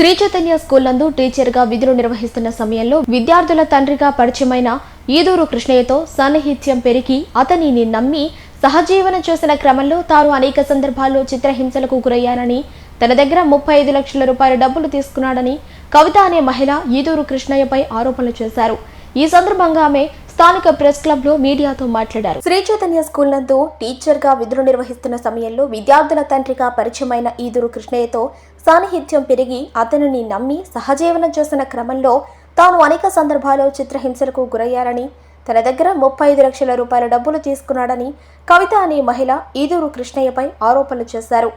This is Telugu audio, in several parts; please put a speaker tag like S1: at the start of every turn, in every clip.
S1: శ్రీ చైతన్య స్కూల్ నందు టీచర్గా విధులు నిర్వహిస్తున్న సమయంలో విద్యార్థుల తండ్రిగా పరిచయమైన ఈదూరు కృష్ణయ్యతో సాన్నిహిత్యం పెరిగి అతనిని నమ్మి సహజీవనం చేసిన క్రమంలో తాను అనేక సందర్భాల్లో చిత్రహింసలకు గురయ్యానని తన దగ్గర ముప్పై ఐదు లక్షల రూపాయల డబ్బులు తీసుకున్నాడని కవిత అనే మహిళ ఈదూరు కృష్ణయ్యపై ఆరోపణలు చేశారు. ఈ సందర్భంగా ఆమె స్థానిక ప్రెస్ క్లబ్లో మీడియాతో మాట్లాడారు. శ్రీ చైతన్య స్కూల్ నందు టీచర్గా విధులు నిర్వహిస్తున్న సమయంలో విద్యార్థుల తండ్రిగా పరిచయమైన ఈదురు కృష్ణయ్యతో సాన్నిహిత్యం పెరిగి అతనిని నమ్మి సహజీవనం చేసిన క్రమంలో తాను అనేక సందర్భాల్లో చిత్రహింసలకు గురయ్యారని తన దగ్గర ముప్పై ఐదు లక్షల రూపాయల డబ్బులు తీసుకున్నాడని కవిత అనే మహిళ ఈదూరు కృష్ణయ్యపై ఆరోపణలు చేశారు.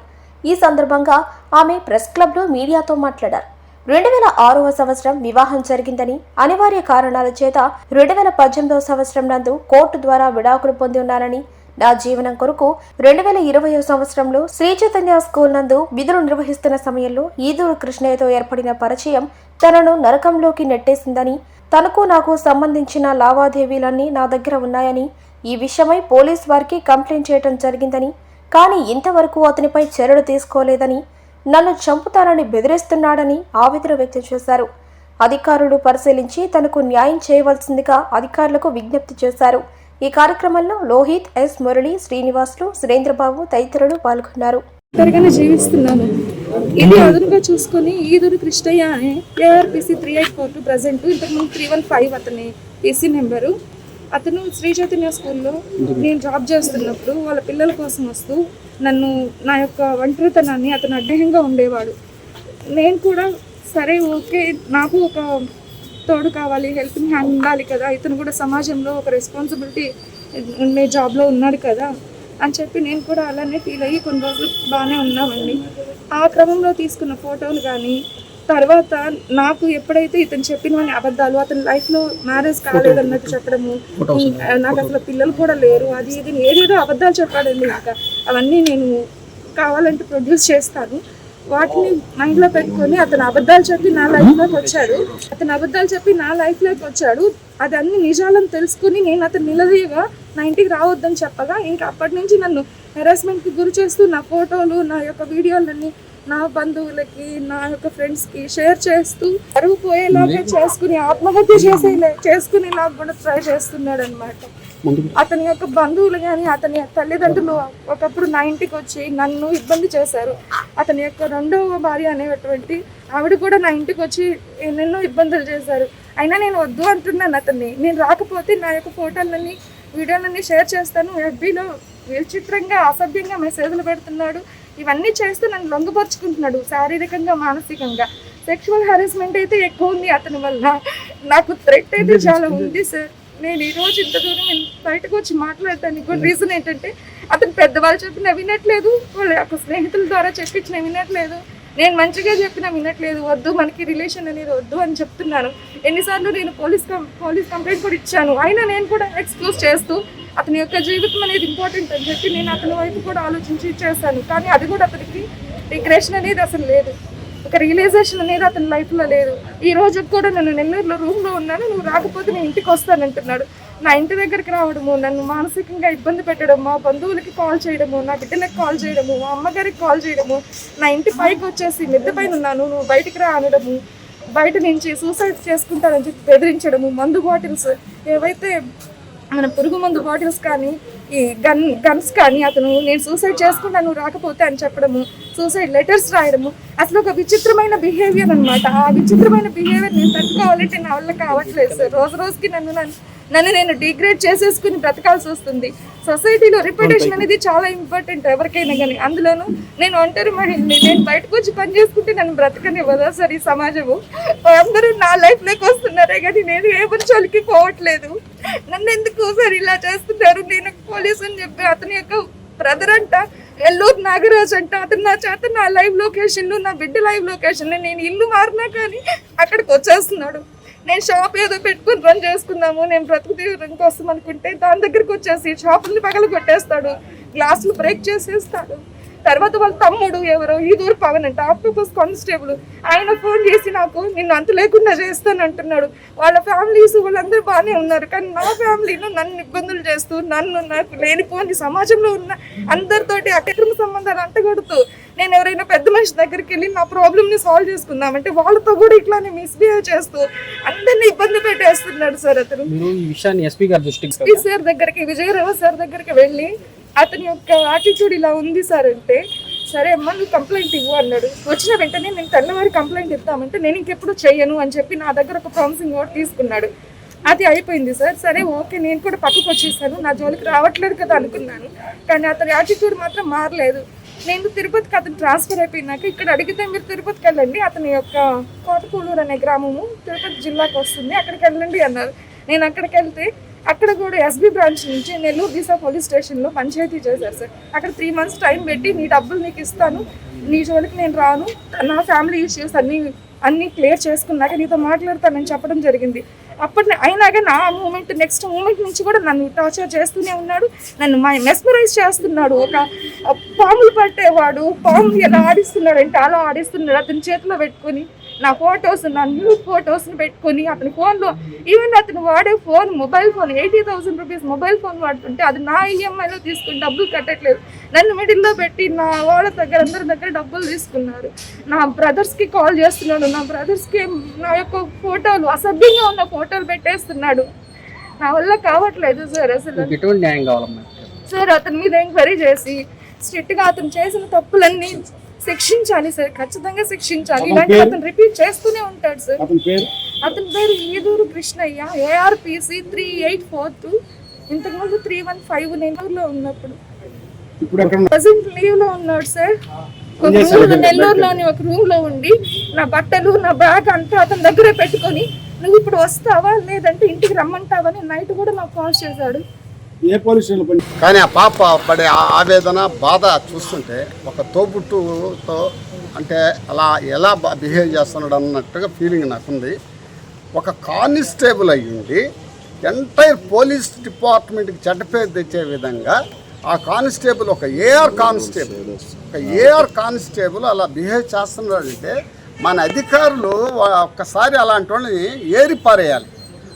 S1: ఈ సందర్భంగా ఆమె ప్రెస్ క్లబ్లో మీడియాతో మాట్లాడారు. రెండు వేల ఆరవ సంవత్సరం వివాహం జరిగిందని అనివార్య కారణాల చేత రెండు వేల పద్దెనిమిదవ సంవత్సరం నందు కోర్టు ద్వారా విడాకులు పొంది ఉన్నానని నా జీవనం కొరకు రెండు వేల ఇరవై సంవత్సరంలో శ్రీ చైతన్య స్కూల్ నందు విధులు నిర్వహిస్తున్న సమయంలో ఈదూరు కృష్ణయ్యతో ఏర్పడిన పరిచయం తనను నరకంలోకి నెట్టేసిందని తనకు నాకు సంబంధించిన లావాదేవీలన్నీ నా దగ్గర ఉన్నాయని ఈ విషయమై పోలీస్ వారికి కంప్లైంట్ చేయడం జరిగిందని కానీ ఇంతవరకు అతనిపై చర్యలు తీసుకోలేదని నన్ను చంపుతానని బెదిరిస్తున్నాడని ఆవేదన వ్యక్తం చేశారు. అధికారులు పరిశీలించి తనకు న్యాయం చేయవలసిందిగా అధికారులకు విజ్ఞప్తి చేశారు. ఈ కార్యక్రమంలో లోహిత్ ఎస్ మురళి శ్రీనివాసులు సురేంద్రబాబు తదితరులు పాల్గొన్నారు.
S2: ఒంటరిగానే జీవిస్తున్నాను. ఇది అదునుగా చూసుకొని Eeduru Krishnaiah ARPC three eight four two present ఇంతకుముందు త్రీ వన్ ఫైవ్ అతని పీసీ నెంబరు అతను శ్రీ చైతన్య స్కూల్లో నేను జాబ్ చేస్తున్నప్పుడు వాళ్ళ పిల్లల కోసం వస్తూ నన్ను నా యొక్క ఒంటరితనాన్ని అతను అడ్డహంగా ఉండేవాడు. నేను కూడా సరే ఓకే నాకు ఒక తోడు కావాలి హెల్పింగ్ హ్యాండ్ ఉండాలి కదా ఇతను కూడా సమాజంలో ఒక రెస్పాన్సిబిలిటీ ఉండే జాబ్లో ఉన్నాడు కదా అని చెప్పి నేను కూడా అలానే ఫీల్ అయ్యి కొన్ని రోజులు బాగానే ఉన్నామండి. ఆ క్రమంలో తీసుకున్న ఫోటోలు కానీ తర్వాత నాకు ఎప్పుడైతే ఇతను చెప్పినవన్నీ అబద్ధాలు అతని లైఫ్లో మ్యారేజ్ కాలేదన్నట్టు చెప్పడము నాకు అసలు పిల్లలు కూడా లేరు. అది ఇది ఏదేదో అబద్ధాలు చెప్పాడండి ఇంకా అవన్నీ నేను కావాలంటే ప్రొడ్యూస్ చేస్తాను. వాటిని మైండ్లో పెట్టుకొని అతను అబద్ధాలు చెప్పి నా లైఫ్లోకి వచ్చాడు. అతను అబద్ధాలు చెప్పి నా లైఫ్లోకి వచ్చాడు. అది అన్ని నిజాలను తెలుసుకుని నేను అతను నిలదీయగా నా ఇంటికి రావద్దని చెప్పగా ఇంకా అప్పటి నుంచి నన్ను హెరాస్మెంట్కి గురి చేస్తూ నా ఫోటోలు నా యొక్క వీడియోలన్నీ నా బంధువులకి నా యొక్క ఫ్రెండ్స్కి షేర్ చేస్తూ అరువు పోయేలాగా చేసుకుని ఆత్మహత్య చేసేలా చేసుకునేలా కూడా ట్రై చేస్తున్నాడు అనమాట అతని యొక్క బంధువులు కానీ అతని తల్లిదండ్రులు ఒకప్పుడు నా ఇంటికి వచ్చి నన్ను ఇబ్బంది చేశారు. అతని యొక్క రెండవ భార్య అనేటువంటి ఆవిడ కూడా నా ఇంటికి వచ్చి ఎన్నెన్నో ఇబ్బందులు చేశారు. అయినా నేను వద్దు అంటున్నాను అతన్ని. నేను రాకపోతే నా యొక్క ఫోటోలన్నీ వీడియోలన్నీ షేర్ చేస్తాను. ఎఫ్బీలో విచిత్రంగా అసభ్యంగా మెసేజ్లు పెడుతున్నాడు. ఇవన్నీ చేస్తూ నన్ను లొంగపరుచుకుంటున్నాడు శారీరకంగా మానసికంగా. సెక్షువల్ హెరాస్మెంట్ అయితే ఎక్కువ ఉంది అతని వల్ల. నాకు థ్రెట్ అయితే చాలా ఉంది సార్ నేను ఈ రోజు ఇంత దూరం బయటకు వచ్చి మాట్లాడటానికి కూడా రీజన్ ఏంటంటే అతను పెద్దవాళ్ళు చెప్పిన వినట్లేదు వాళ్ళ యొక్క స్నేహితుల ద్వారా చెప్పించిన వినట్లేదు. నేను మంచిగా చెప్పినా వినట్లేదు వద్దు మనకి రిలేషన్ అనేది వద్దు అని చెప్తున్నాను. ఎన్నిసార్లు నేను పోలీస్ పోలీస్ కంప్లైంట్ కూడా ఇచ్చాను. అయినా నేను కూడా ఎక్స్క్యూజ్ చేస్తూ అతని యొక్క జీవితం అనేది ఇంపార్టెంట్ అని చెప్పి నేను అతని వైపు కూడా ఆలోచించి చేశాను. కానీ అది కూడా అతనికి రిగ్రెషన్ అనేది అసలు లేదు. ఒక రియలైజేషన్ అనేది అతని లైఫ్లో లేదు. ఈ రోజు కూడా నన్ను నెల్లూరులో రూమ్లో ఉన్నాను. నువ్వు రాకపోతే నేను ఇంటికి వస్తానంటున్నాడు. నా ఇంటి దగ్గరికి రావడము నన్ను మానసికంగా ఇబ్బంది పెట్టడం మా బంధువులకి కాల్ చేయడము నా బిడ్డలకు కాల్ చేయడము మా అమ్మగారికి కాల్ చేయడము నా ఇంటి పైకి వచ్చేసి మిద్దె పైన ఉన్నాను నువ్వు బయటికి రా అనడము బయట నుంచి సూసైడ్ చేసుకుంటానని చెప్పి బెదిరించడము మందు బాటిల్స్ ఏవైతే మన పురుగు మందు బాటిల్స్ కానీ ఈ గన్ గన్స్ కానీ అతను నేను సూసైడ్ చేసుకున్నాను నువ్వు రాకపోతే అని చెప్పడము సూసైడ్ లెటర్స్ రాయడము అసలు ఒక విచిత్రమైన బిహేవియర్ అనమాట ఆ విచిత్రమైన బిహేవియర్ నేను తట్టుకోవాలంటే నా వల్ల కావట్లేదు సార్. రోజు రోజుకి నన్ను నన్ను నన్ను నేను డిగ్రేడ్ చేసేసుకుని బ్రతకాల్సి వస్తుంది. సొసైటీలో రిప్యుటేషన్ అనేది చాలా ఇంపార్టెంట్ ఎవరికైనా కానీ. అందులోనూ నేను ఒంటరి మహిళని నేను బయటకు వచ్చి పని చేసుకుంటే నన్ను బ్రతకనివ్వదా సార్ ఈ సమాజము? అందరూ నా లైఫ్లోకి వస్తున్నారే కానీ నేను ఏ మనుషులకి పోవట్లేదు. నన్ను ఎందుకు సార్ ఇలా చేస్తున్నారు? నేను పోలీస్ అని చెప్పి అతని యొక్క బ్రదర్ అంట ఎల్లూరు నాగరాజ్ అంట అతను నా చేత నా లైవ్ లొకేషన్లు నా బిడ్డ లైవ్ లొకేషన్లు నేను ఇల్లు మారినా కానీ అక్కడికి వచ్చేస్తున్నాడు. నేను షాప్ ఏదో పెట్టుకుని రన్ చేసుకుందాము నేను బ్రతుకు తీయడం కోసం అనుకుంటే దాని దగ్గరికి వచ్చేసి షాపుల్ని పగల కొట్టేస్తాడు గ్లాసులు బ్రేక్ చేసేస్తాడు. తర్వాత వాళ్ళ తమ్ముడు ఎవరో ఈ దూరు పవన్ అంట ఆక్టోపస్ కానిస్టేబుల్ ఆయన ఫోన్ చేసి నాకు నిన్ను అంత లేకుండా చేస్తాను అంటున్నాడు. వాళ్ళ ఫ్యామిలీస్ వాళ్ళందరూ బాగానే ఉన్నారు కానీ నా ఫ్యామిలీలో నన్ను ఇబ్బందులు చేస్తూ నన్ను నాకు లేనిపోని సమాజంలో ఉన్న అందరితోటి అక్రమ సంబంధాలు అంటగడుతూ నేను ఎవరైనా పెద్ద బ్రాంచ్ దగ్గరికి వెళ్ళి నా ప్రాబ్లమ్ని సాల్వ్ చేసుకుందామంటే వాళ్ళతో కూడా ఇట్లానే మిస్బిహేవ్ చేస్తూ అందరినీ ఇబ్బంది పెట్టేస్తున్నాడు సార్ అతను.
S3: ఈ విషయాన్ని ఎస్పీ గారి దృష్టికి
S2: ఎస్పీ సార్ దగ్గరికి విజయరావు సార్ దగ్గరికి వెళ్ళి అతని యొక్క యాటిట్యూడ్ ఇలా ఉంది సార్ అంటే సరే అమ్మా నువ్వు కంప్లైంట్ ఇవ్వు అన్నాడు. వచ్చిన వెంటనే నేను తెల్లవారి కంప్లైంట్ ఇద్దామంటే నేను ఇంకెప్పుడు చెయ్యను అని చెప్పి నా దగ్గర ఒక ప్రామిసింగ్ ఓట్ తీసుకున్నాడు. అది అయిపోయింది సార్. సరే ఓకే నేను కూడా పక్కకు వచ్చేసాను నా జోలికి రావట్లేదు కదా అనుకున్నాను. కానీ అతని యాటిట్యూడ్ మాత్రం మారలేదు. నేను తిరుపతికి అతను ట్రాన్స్ఫర్ అయిపోయినాక ఇక్కడ అడిగితే మీరు తిరుపతికి వెళ్ళండి. అతని యొక్క కోటకూలూరు అనే గ్రామము తిరుపతి జిల్లాకు వస్తుంది. అక్కడికి వెళ్ళండి అన్నారు. నేను అక్కడికి వెళ్తే అక్కడ కూడా ఎస్బీ బ్రాంచ్ నుంచి నెల్లూరు దిశా పోలీస్ స్టేషన్లో పంచాయతీ చేశారు సార్. అక్కడ త్రీ మంత్స్ టైం పెట్టి నీ డబ్బులు నీకు ఇస్తాను. నీ జోలికి నేను రాను. నా ఫ్యామిలీ ఇష్యూస్ అన్నీ అన్నీ క్లియర్ చేసుకున్నాక నీతో మాట్లాడతానని చెప్పడం జరిగింది. అప్పటి అయినాగా నా మూమెంట్ నెక్స్ట్ మూమెంట్ నుంచి కూడా నన్ను టార్చర్ చేస్తూనే ఉన్నాడు. నన్ను మెస్మరైజ్ చేస్తున్నాడు. ఒక పాములు పట్టేవాడు. పాములు ఎలా ఆడిస్తున్నాడు అంటే అలా ఆడిస్తున్నాడు. అతని చేతిలో పెట్టుకొని నా ఫొటోస్ నా న్యూ ఫొటోస్ని పెట్టుకొని అతని ఫోన్లో ఈవెన్ అతను వాడే phone mobile phone eighty thousand rupees mobile phone వాడుతుంటే అది నా ఈఎంఐలో తీసుకుని డబ్బులు కట్టట్లేదు. నన్ను మిడిల్లో పెట్టి నా వాళ్ళ దగ్గర అందరి దగ్గర డబ్బులు తీసుకున్నారు. నా బ్రదర్స్కి కాల్ చేస్తున్నాడు. నా బ్రదర్స్కి నా యొక్క ఫోటోలు అసభ్యంగా ఉన్న ఫోటోలు పెట్టేస్తున్నాడు. నా వల్ల కావట్లేదు సార్ అసలు. సార్ అతని మీద ఎంక్వైరీ చేసి స్ట్రిక్ట్గా అతను చేసిన తప్పులన్నీ శిక్షించాలి సార్ ఖచ్చితంగా శిక్షించాలి. ఇలాంటి అతను రిపీట్ చేస్తూనే ఉంటాడు సార్.
S4: అతని పేరు?
S2: Eeduru Krishnaiah ARPC three eight four two ఇంతకుముందు త్రీ వన్ ఫైవ్ నెల్లూరులో ఉన్నప్పుడు. ప్రజెంట్ లీవ్లో ఉన్నాడు సార్. ఒక రూమ్లో నెల్లూరులోని ఒక రూమ్లో ఉండి నా బట్టలు నా బ్యాగ్ అంతా అతని దగ్గరే పెట్టుకొని నువ్వు ఇప్పుడు వస్తావా? లేదంటే ఇంటికి రమ్మంటావని నైట్ కూడా నాకు కాల్ చేశాడు.
S4: ఏ పోలీస్ పని
S5: కానీ ఆ పాప పడే ఆ ఆవేదన బాధ చూస్తుంటే ఒక తోబుట్టుతో అంటే అలా ఎలా బిహేవ్ చేస్తున్నాడు అన్నట్టుగా ఫీలింగ్ నాకుంది. ఒక కానిస్టేబుల్ అయ్యింది ఎంటైర్ పోలీస్ డిపార్ట్మెంట్కి చెడ్డపేరు తెచ్చే విధంగా ఆ కానిస్టేబుల్ ఒక ఏఆర్ కానిస్టేబుల్ ఒక ఏఆర్ కానిస్టేబుల్ అలా బిహేవ్ చేస్తున్నాడంటే మన అధికారులు ఒక్కసారి అలాంటి వాళ్ళని ఏరి పారేయాలి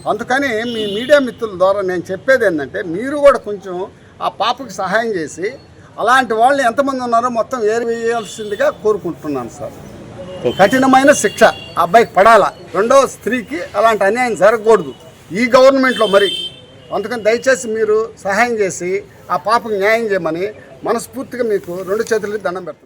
S5: అందుకని మీ మీడియా మిత్రుల ద్వారా నేను చెప్పేది ఏంటంటే మీరు కూడా కొంచెం ఆ పాపకి సహాయం చేసి అలాంటి వాళ్ళు ఎంతమంది ఉన్నారో మొత్తం ఏరివేయాల్సిందిగా కోరుకుంటున్నాను సార్. కఠినమైన శిక్ష. అబ్బాయికి పడాలా? రెండవ స్త్రీకి అలాంటి అన్యాయం జరగకూడదు. ఈ గవర్నమెంట్లో మరి. అందుకని దయచేసి మీరు సహాయం చేసి ఆ పాపకు న్యాయం చేయమని మనస్ఫూర్తిగా మీకు రెండు చేతులకి దండం పెడుతున్నాను.